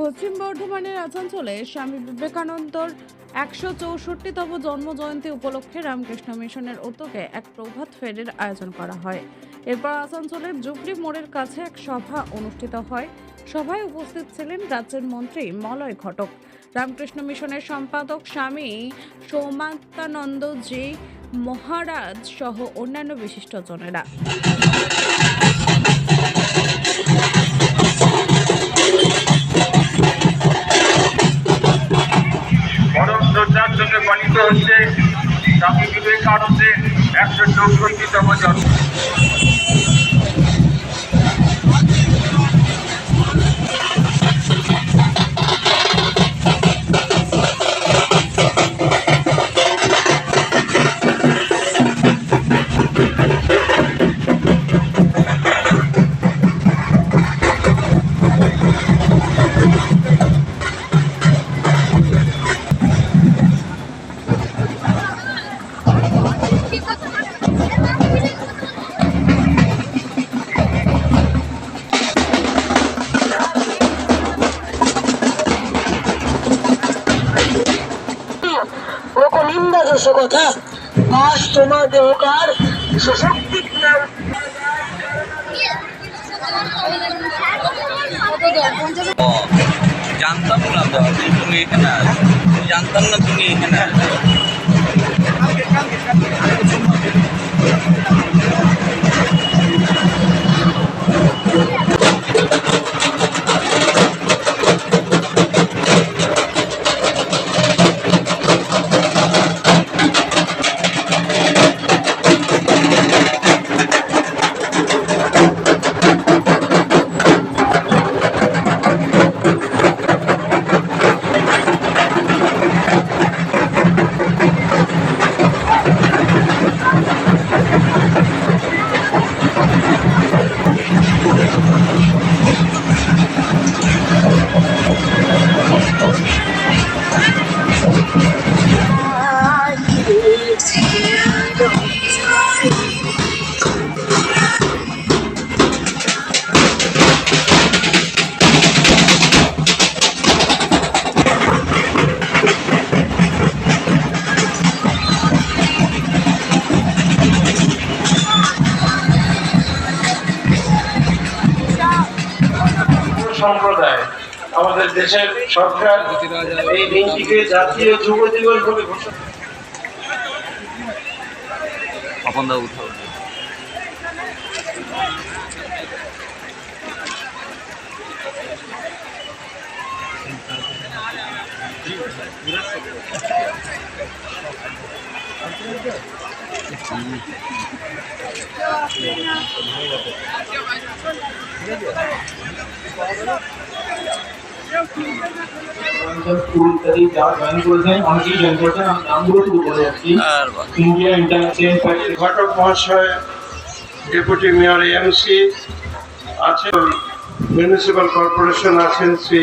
পশ্চিম বর্ধমানের আসানসোলে স্বামী বিবেকানন্দর একশো চৌষট্টিতম জন্মজয়ন্তী উপলক্ষে রামকৃষ্ণ মিশনের উদ্যোগে এক প্রভাত ফেরির আয়োজন করা হয়। এরপর আসানসোলের জুবলি মোড়ের কাছে এক সভা অনুষ্ঠিত হয়। সভায় উপস্থিত ছিলেন রাজ্যের মন্ত্রী মলয় ঘটক। রামকৃষ্ণ মিশনের সম্পাদক স্বামী সৌমাত্মানন্দ জি মহারাজ সহ অন্যান্য বিশিষ্টজনেরা। Don't forget. লোকনিন্দা দোষ কথা? আজ তোমার দেহকার সশক্তি জানতাম না তুমি এখানে। জানতাম না তুমি এখানে よし。সম্প্রদায় আমাদের দেশের সরকার এই দিনটিকে জাতীয় যুব দিবস বলে ঘোষণা স্বপনদা উঠো ডেপুটি মেয়র এমসি আছেন মিউনিসিপ্যাল কর্পোরেশন আছেন শ্রী